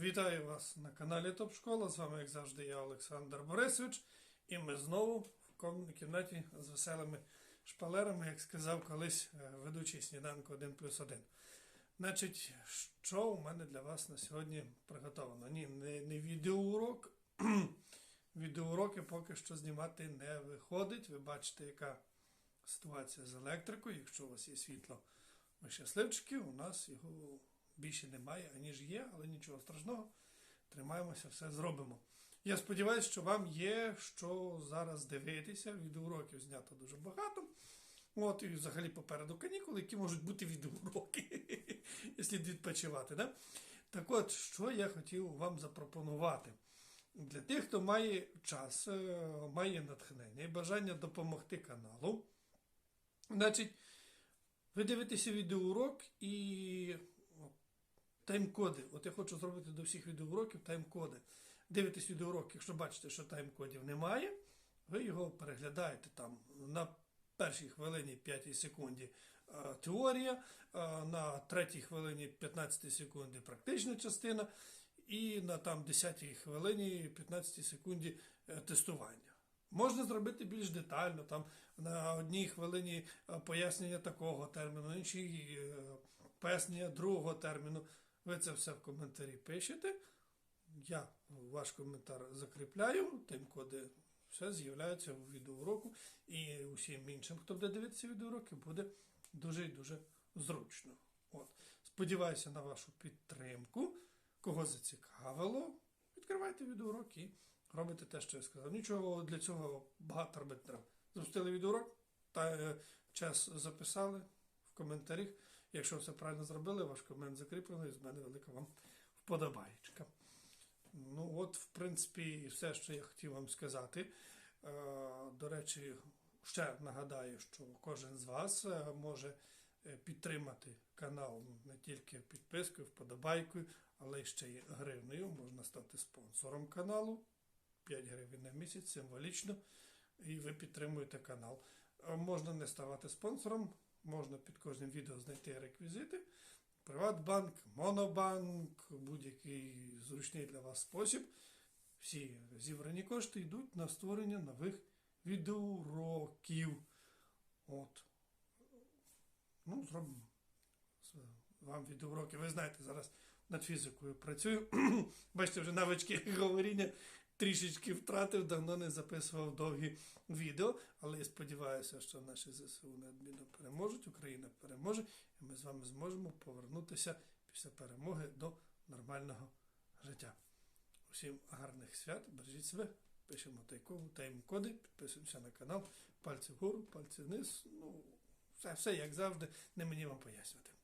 Вітаю вас на каналі Топ Школа. З вами, як завжди, я Олександр Борисович. І ми знову в кімнаті з веселими шпалерами, як сказав колись е, ведучий сніданку 1 плюс 1. Значить, що у мене для вас на сьогодні приготовано? Ні, не, не відеоурок. Відеоуроки поки що знімати не виходить. Ви бачите, яка ситуація з електрикою. Якщо у вас є світло, ви щасливчики, у нас його більше немає, аніж є, але нічого страшного. Тримаємося, все зробимо. Я сподіваюся, що вам є що зараз дивитися. Відеоуроків знято дуже багато. От, і взагалі попереду канікули, які можуть бути відеоуроки, якщо відпочивати. Да? Так от, що я хотів вам запропонувати. Для тих, хто має час, е, має натхнення і бажання допомогти каналу. Значить, ви дивитеся відеоурок і тайм-коди. От я хочу зробити до всіх відеоуроків тайм-коди. Дивитесь відеоурок, якщо бачите, що тайм-кодів немає, ви його переглядаєте там на першій хвилині 5 секунді е, теорія, е, на третій хвилині 15 секунді практична частина, і на там 10 хвилині 15 секунді е, тестування. Можна зробити більш детально, там на одній хвилині пояснення такого терміну, на іншій пояснення другого терміну. Ви це все в коментарі пишете. Я ваш коментар закріпляю, тайм-коди все з'являються у відеоуроку, і усім іншим, хто буде дивитися відеоуроки, буде дуже і дуже зручно. От. Сподіваюся на вашу підтримку. Кого зацікавило, відкривайте відеоурок і робите те, що я сказав. Нічого для цього багато робити треба. Запустили відеоурок, та е, час записали в коментарях. Якщо все правильно зробили, ваш комент закріплений, з мене велика вам вподобаєчка. Ну, от, в принципі, і все, що я хотів вам сказати. Е, До речі, ще нагадаю, що кожен з вас е, може е, підтримати канал не тільки підпискою, вподобайкою, але ще й гривнею. Можна стати спонсором каналу. 5 гривень на місяць, символічно, і ви підтримуєте канал. Можна не ставати спонсором, можна під кожним відео знайти реквізити. Приватбанк, Монобанк, будь-який зручний для вас спосіб. Всі зібрані кошти йдуть на створення нових відеоуроків. От. Ну, зробимо вам відеоуроки. Ви знаєте, зараз над фізикою працюю. Бачите, вже навички говоріння трішечки втратив, давно не записував довгі відео, але я сподіваюся, що наші ЗСУ неодмінно переможуть, Україна переможе, і ми з вами зможемо повернутися після перемоги до нормального життя. Усім гарних свят, бережіть себе, пишемо тайм-коди, підписуємося на канал, пальці вгору, пальці вниз. Ну, все, все як завжди, не мені вам пояснювати.